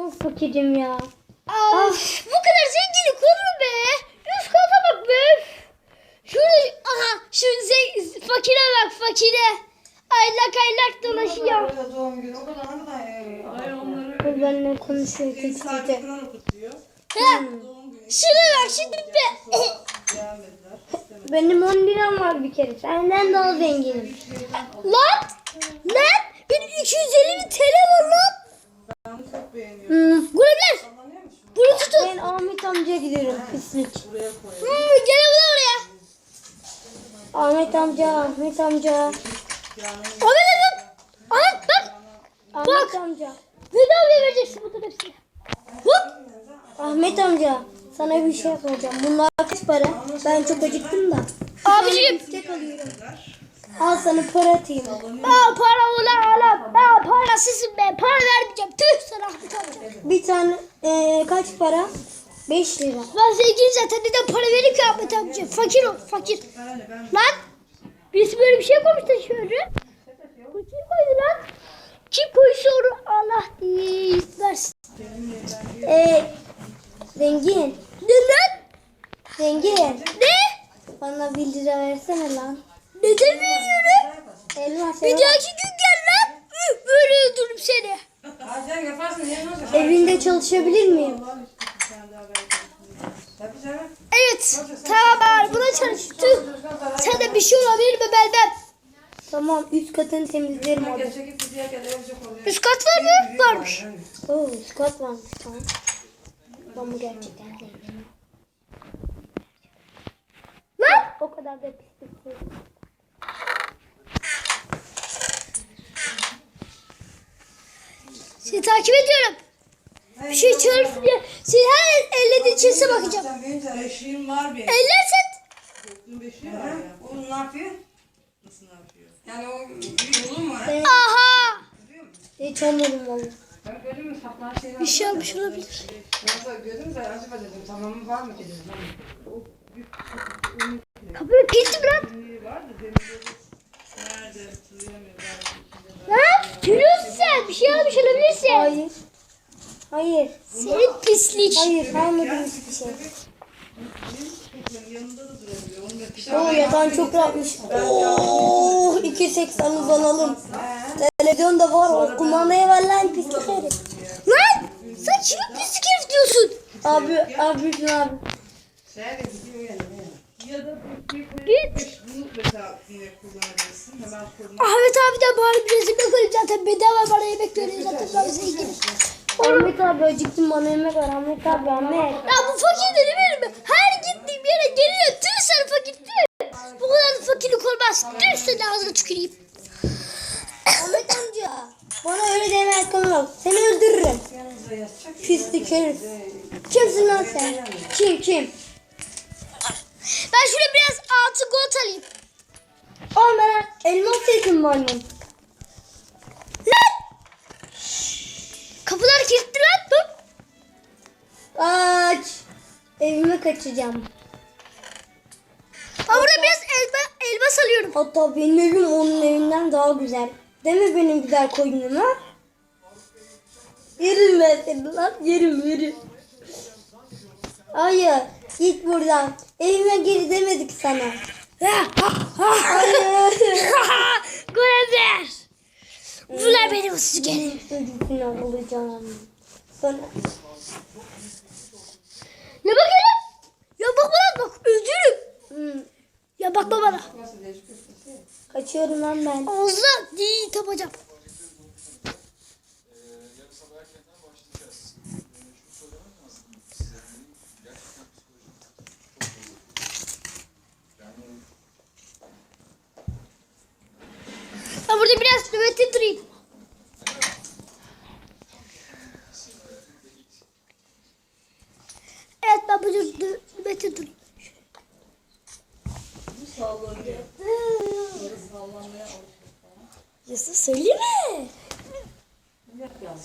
Çok fakirim ya. Of, bu kadar zenginlik olur mu be? Üf kafa bak be. Şurada aha şu ze- fakire bak fakire. Aylak aylak dolaşıyor. Öyle doğum günü o kadar ne kadar Hayır onları Bu benimle konuşuyor kutluyor. Ha, şuna bak şimdi be. Benim 10 liram var bir kere. Senden daha zenginim. Lan lan benim 250 bin TL var lan. Beğeniyorum. Hmm. Musun? Bunu tutun. Ben Ahmet amcaya gidiyorum pislik. Buraya. Hmm, gel buraya oraya. Ahmet amca, Ahmet amca. Ahmet Ahmet. Ahmet bak. Ahmet amca. Bedavaya vereceksin bunların hepsini. Hop. Ahmet amca. Sana bir şey yapacağım. Bunlar kaç para? Ben çok acıktım da. Abicim. Tek alıyorum. Al sana para atayım. Aa para ulan ala. Aa parasızsın be. Para vermeyeceğim. Tüh sana Ahmet. Bir tane eee, kaç para? 5 lira. Ben zengin zaten neden para vereyim ki Ahmet amca? Fakir ol fakir. ben ben Lan birisi böyle bir şey koymuş da şöyle. Bu kim koydu lan? Kim koysa onu Allah değil versin. Eee zengin. Ne lan? Zengin. Ne? Bana 1 lira versene lan. Neden veriyorum? Bir dahaki gün gel lan. Böyle öldürürüm seni. Evinde çalışabilir miyim? Evet. Tamam buna çalış. Tüh. Sen de bir şey olabilir mi belmem. Tamam üst katını temizlerim oluyor. Üst kat var mı? Varmış. Oo üst kat varmış tamam. Ben bu gerçekten zenginim. Lan. O kadar da pislik Seni takip ediyorum. Bir şey çağırırsın diye. Seni her ellediğin çizse bakacağım. Sen büyüyünce eşiğim var benim. Ellersen. Dün beşiğim var ya. O ne yapıyor? Nasıl ne yapıyor? Yani o bir yolum var. ha. Aha. Hiç olmadım valla. Ben böyle mi saplar şeyler Bir şey olmuş olabilir. Ben de gördüm de acaba dedim tamamı var mı dedim. O bir Kapıyı kilitli bırak. var da demiri nerede. Lan. Gülüyorsun sen. Bir şey olmuş olabilirsin. Hayır. Hayır. Senin pislik. Hayır kalmadı hiçbir şey. Yanında da durabiliyor. Onu da Oo yatan çok rahatmış. Oo 2.80 uzanalım. Televizyon da var. Kumandaya ver lan pislik herif. Lan. Sen kimi pislik herif diyorsun? Abi abi abi. Sen de gidiyor yani. Ya da Git. Ahmet abiden bari bir resim koyayım zaten bedava bana yemek veriyor zaten ben zenginim. Ahmet abi acıktım bana yemek ver. Ahmet abi Ahmet. Ya bu fakir de benim mi? Her gittiğim yere geliyor. Tüh sen fakir tüh. Bu kadar da fakirlik olmaz. Tüh senin ağzına tüküreyim. Ahmet amca. Bana öyle deme hakkın yok. Seni öldürürüm. Pislik herif. Kimsin lan sen? Kim kim? Ben şuraya biraz altı gold alayım. Oğlum ben elmas yedim mı? Lan! Kapılar kilitli lan. Dur. Aç. Evime kaçacağım. Ben burada biraz elma, elmas alıyorum. Hatta benim evim onun evinden daha güzel. Değil mi benim güzel koyunum ha? Yerim ben seni lan. Yerim yerim. Hayır. Git buradan. Evime geri demedik sana. Görever. Bunlar benim sügerim. Çocukunu alacağım. Sonra. Ne bakıyorsun? Ya bakma lan bak öldürürüm. Hmm, Ya bakma bana. Kaçıyorum lan ben. Ağzına değil tapacağım. Ben burada biraz nöbette durayım. Evet ben burada nö- nöbette durayım. Sallanıyor. Sallanmaya Söyleme.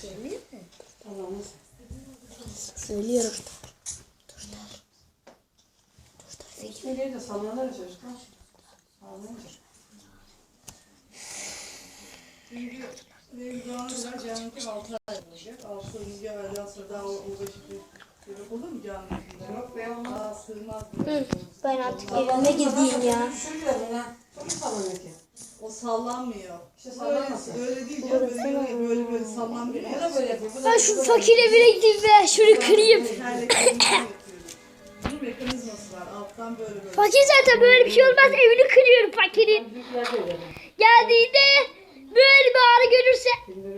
Söyleyeyim mi? Tamam. Söylüyorum. Gitmeliye de sallanır çocuklar. Sallanır. Benim zaman kadar Can'ınki 6 ay olacak. 6 ayınca aydan sonra daha bebek olur mu? Yok be olmaz. Sığmaz. Hı, ben artık evime gideyim ya. Çok sallanıyor. O sallanmıyor. İşte sallamasın. öyle değil ya. Böyle böyle böyle, böyle sallanmıyor. Da böyle yapıyor. Ben şu fakir evine gideyim ve şunu kırayım. Bunun mekanizması var. Alttan böyle böyle. Fakir zaten böyle bir şey olmaz. Evini kırıyorum fakirin. Geldiğinde böyle bir ağrı görürse.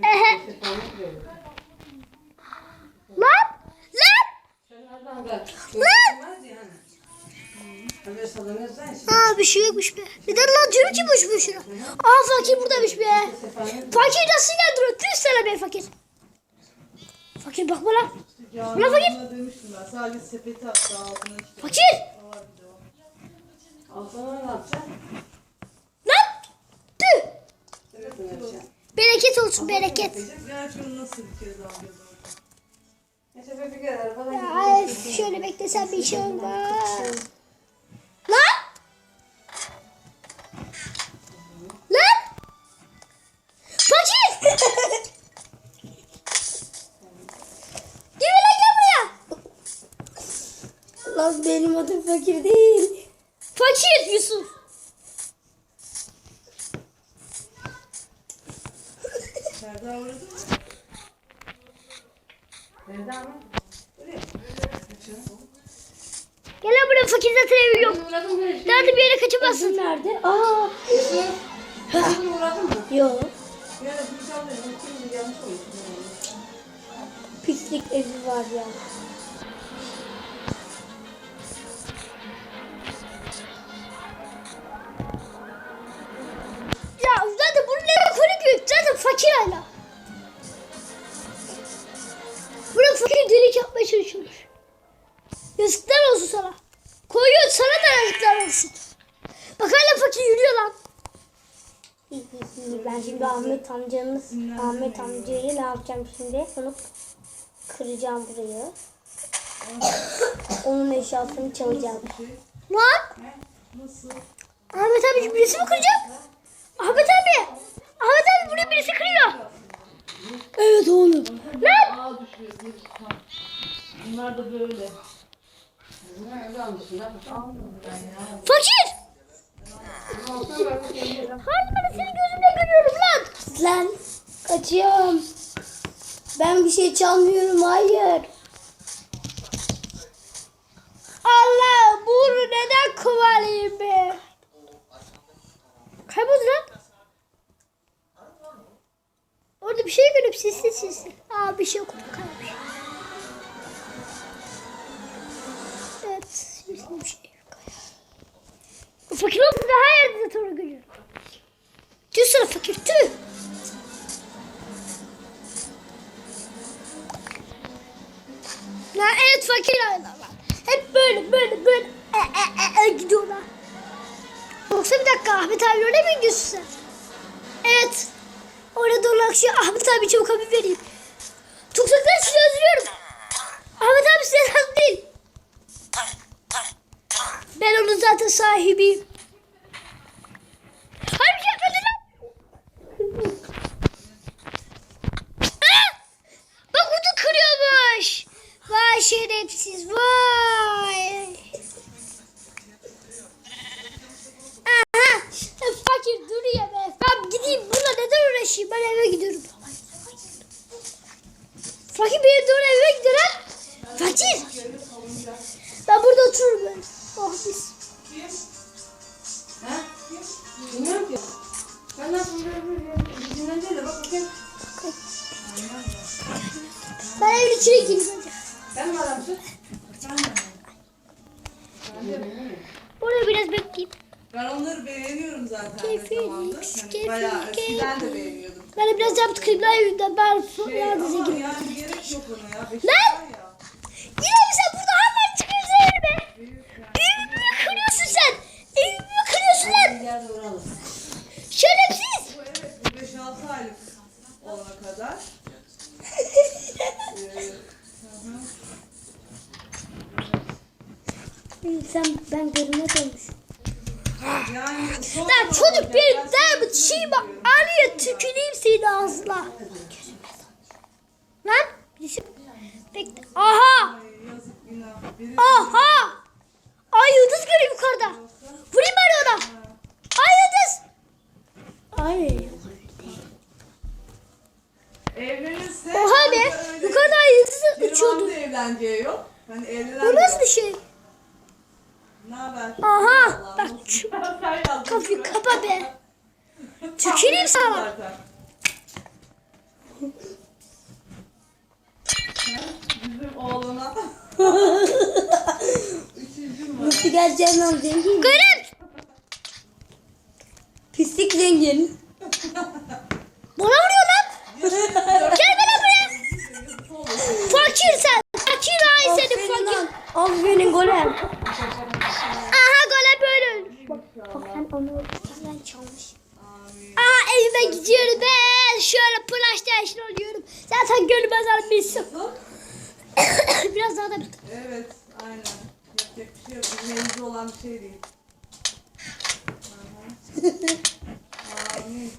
Ehe. Lan! Lan! Aa bir şey yokmuş be. Neden lan diyorum ki boş boşuna. Aa fakir buradaymış be. Fakir nasıl geldi oraya? Tüh sana be fakir. Fakir bakma lan. Ulan fakir. Fakir! Lan! Tüh! Bereket olsun bereket. Gerçi nasıl bir kez alacağız Ya şöyle beklesem bir şey olmaz. Lan! Lan! Fakir! Gel lan gel buraya. Lan benim adım fakir değil. Fakir Yusuf. Nerede ama? Gel lan buraya fakir zaten evi yok. Mı? Nerede bir yere kaçamazsın. Nerede? Aa. Uğradın mı? Yok. Pislik evi var. Ya şimdi Ahmet amcamız, Ahmet amcayı ne yapacağım şimdi? Onu kıracağım burayı. Onun eşyasını çalacağım. Lan! Nasıl? Ahmet abi birisi mi kıracak? Ahmet abi! Ahmet abi buraya birisi kırıyor. Evet oğlum. Lan! Bunlar da böyle. Fakir! Harbi ben senin gözünde görüyorum lan. Kaçıyorum. Ben bir şey çalmıyorum hayır. Allah bunu neden kovalayayım be? Kayboldu lan. Orada bir şey görüp sesli sesli. Aa bir şey okudum kaybolmuş. Evet. Bir şey yok. Fakir oldu da her yerde onu görüyorum. Tüh sana fakir tüh. Ya evet fakir aylar var. Hep böyle böyle böyle e, e, e, e, gidiyorlar. Yoksa bir dakika Ahmet abi oraya mı gidiyorsun sen? Evet. Orada kişi Ahmet abi çabuk haber vereyim. Tutsaklar sizi özlüyorum. Ahmet abi size değil. Ben onun zaten sahibiyim. Hayır bir şey yapmadın lan. Ah! Bak kutu kırıyormuş. Vay şerefsiz vay. Aha fakir duruyor be. Ben gideyim buna neden uğraşayım ben eve gidiyorum. Fakir benim doğru eve gidiyor lan. Fakir. Ben burada otururum ben. Oh mis. Ha? Bilmiyorum ki. Ben nasıl böyle Bizimden değil de bak bakayım. Ben evin içine gireyim. Sen mi adamsın? Burada biraz bekleyeyim. Ben onları beğeniyorum zaten ne Keyfi, zamandır. keyfi, Yani bayağı eskiden de beğeniyordum. Ben de biraz yaptı kıyımlar evinden ben Şey, sonra dize ama gireyim. yani gerek yok ona ya. Lan! Beşiktaş ya. Yine mi sen burada hemen çıkıyorsun evime? Evimi kırıyorsun sen. Evimi kırıyorsun lan. Bir. Şerefsiz. Bu evet bu 5-6 aylık olana kadar. Ee, Sen ben görüne dönmüş. Yani Lan çocuk Ben derbi sana çiğme söylüyorum. arıyor tüküreyim senin ağzına. Lan birisi bekle. Aha! Aha! Yıldız yukarıda. Vurayım bari ona. Ay yıldız. Ay. evlenirse Oha be. Yukarıda ay yıldızı bir uçuyordu. evleneceği yok. Hani evlenen Bu nasıl bir şey? Ne haber? Aha! Bak kapıyı kapa be. Tüküreyim sana. Zaten. Bizim oğluna. Üçüncü Nasıl geleceğinden zengin. Garip. Pislik zengin. Bana vuruyor lan. Gel bana buraya. Fakir sen. Fakir ay seni fakir. Aferin golem. Aha gole böyle ölmüş. Bak, sen onu senden çalmış. Aa evime gidiyorum ben. Şöyle PlayStation alıyorum. Zaten gönlüme zaten bilsin. Biraz daha da bir. Evet, aynen. Yapacak bir şey yok. Olan bir şey değil. Amin,